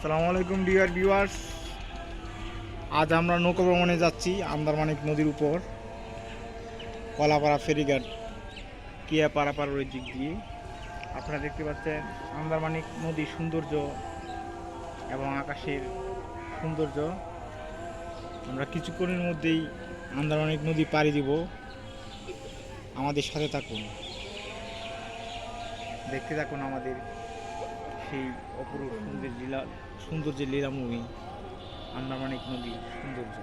সালামু আলাইকুম dear viewers. আজ আমরা নৌকা ভ্রমণে যাচ্ছি আন্দারমানিক নদীর উপর। কলাপাড়া ফেরিঘাট, কিয়া পারাপাড়ার ওই দিক দিয়ে। আপনারা দেখতে পাচ্ছেন আন্দারমানিক নদীর সৌন্দর্য এবং আকাশের সৌন্দর্য। আমরা কিছুক্ষণের মধ্যেই আন্দারমানিক নদী পাড়ি দিব। আমাদের সাথে থাকুন। দেখতে থাকুন আমাদের সেই অপরূপ সুন্দর লীলা। সৌন্দর্যের লীলাময়ী আন্দারমানিক নদীর সৌন্দর্য।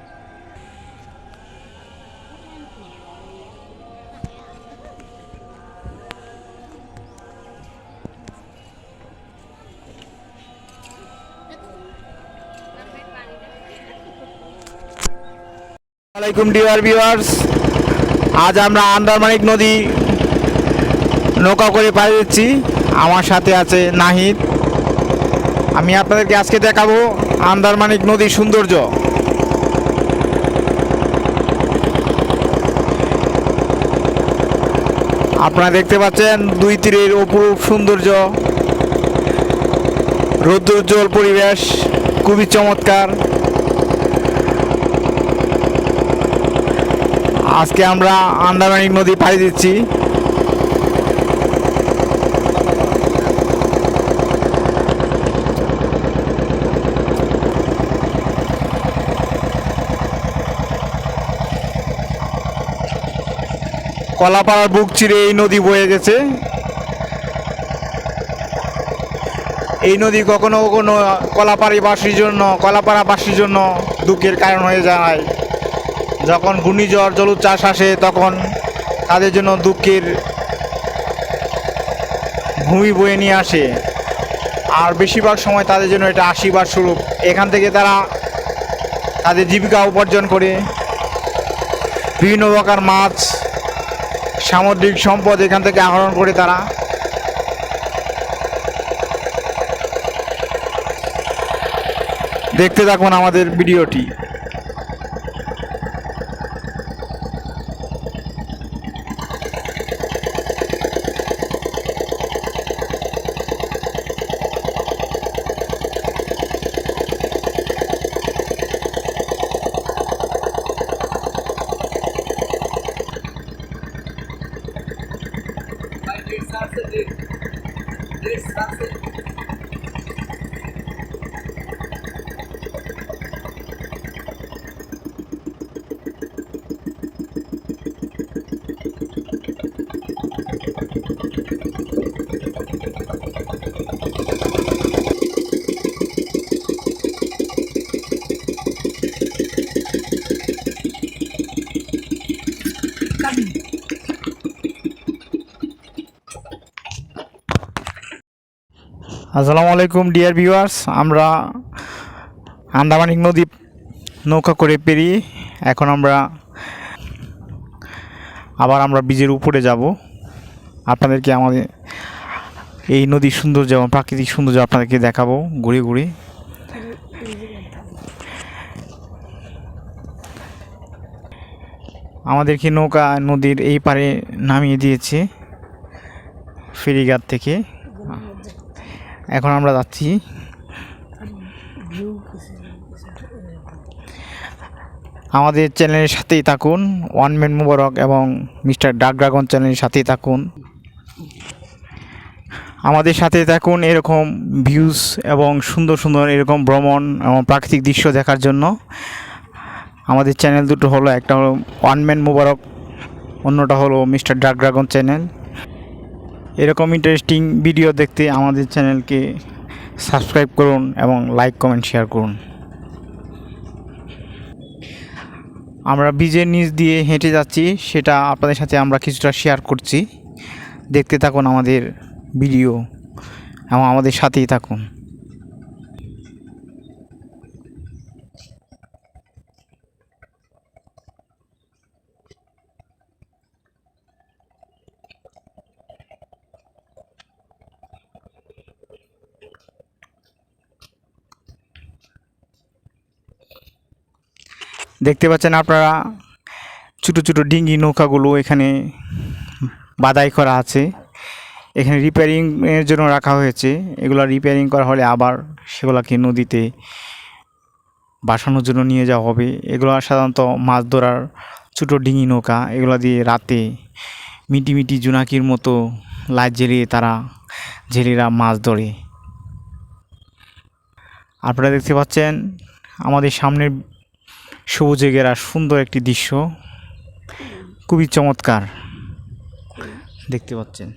আলাইকুম ডিয়ার ভিউয়ার্স। আজ আমরা আন্দারমানিক নদী নৌকা করে পাড়ি দিচ্ছি। আমার সাথে আছে নাহিদ। আমি আপনাদেরকে আজকে দেখাবো আন্দারমানিক নদীর সৌন্দর্য। আপনারা দেখতে পাচ্ছেন দুই তীরের অপরূপ সৌন্দর্য। রৌদ্রোজ্জ্বল পরিবেশ, খুবই চমৎকার। আজকে আমরা আন্দারমানিক নদী পাড়ি দিচ্ছি। কলাপাড়ার বুক চিরে এই নদী বয়ে গেছে। এই নদী কখনো কখনো কলাপাড়িবাসীর জন্য, কলাপাড়াবাসীর জন্য দুঃখের কারণ হয়ে যায়। যখন ঘূর্ণিঝড়, জলোচ্ছ্বাস আসে, তখন তাদের জন্য দুঃখের ভূমি বয়ে নিয়ে আসে। আর বেশিরভাগ সময় তাদের জন্য এটা আশীর্বাদ স্বরূপ। এখান থেকে তারা তাদের জীবিকা উপার্জন করে। বিভিন্ন প্রকার মাছ সামুদ্রিক সম্পদ এখান থেকে আহরণ করে তারা। দেখতে থাকুন আমাদের ভিডিওটি। हिसाब से देख जिस हिसाब से। আসসালামু আলাইকুম, ডিয়ার ভিউয়ার্স। আমরা আন্দামানিক নদী নৌকা করে পেরিয়ে এখন আমরা আবার আমরা ব্রিজের উপরে যাব। আপনাদেরকে আমাদের এই নদীর সৌন্দর্য এবং প্রাকৃতিক সৌন্দর্য আপনাদেরকে দেখাবো ঘুরে ঘুরে। আমাদেরকে নৌকা নদীর এই পারে নামিয়ে দিয়েছে ফেরিঘাট থেকে। এখন আমরা যাচ্ছি। আমাদের চ্যানেলের সাথেই থাকুন ওয়ান ম্যান মুবারক এবং মিস্টার ডাক ড্রাগন চ্যানেলের সাথেই থাকুন। আমাদের সাথে থাকুন এরকম ভিউজ এবং সুন্দর সুন্দর এরকম ভ্রমণ এবং প্রাকৃতিক দৃশ্য দেখার জন্য। আমাদের চ্যানেল দুটো হলো, একটা হলো ওয়ান ম্যান মুবারক অন্যটা হলো মিস্টার ডাক ড্রাগন চ্যানেল। এরকম ইন্টারেস্টিং ভিডিও দেখতে আমাদের চ্যানেলকে সাবস্ক্রাইব করুন এবং লাইক কমেন্ট শেয়ার করুন। আমরা ব্রিজের নিচ দিয়ে হেঁটে যাচ্ছি, সেটা আপনাদের সাথে আমরা কিছুটা শেয়ার করছি। দেখতে থাকুন আমাদের ভিডিও এবং আমাদের সাথেই থাকুন। দেখতে পাচ্ছেন আপনারা, ছোটো ছোটো ডিঙ্গি নৌকাগুলো এখানে বাদাই করা আছে। এখানে রিপেয়ারিং এর জন্য রাখা হয়েছে। এগুলো রিপেয়ারিং করা হলে আবার সেগুলোকে নদীতে বাসানোর জন্য নিয়ে যাওয়া হবে। এগুলো সাধারণত মাছ ধরার ছোটো ডিঙি নৌকা, এগুলো দিয়ে রাতে মিটি মিটি জোনাকির মতো লাইট জ্বালিয়ে তারা জেলেরা মাছ ধরে। আপনারা দেখতে পাচ্ছেন, আমাদের সামনের সবুজে ঘেরা সুন্দর একটি দৃশ্য। খুবই চমৎকার। দেখতে পাচ্ছেন।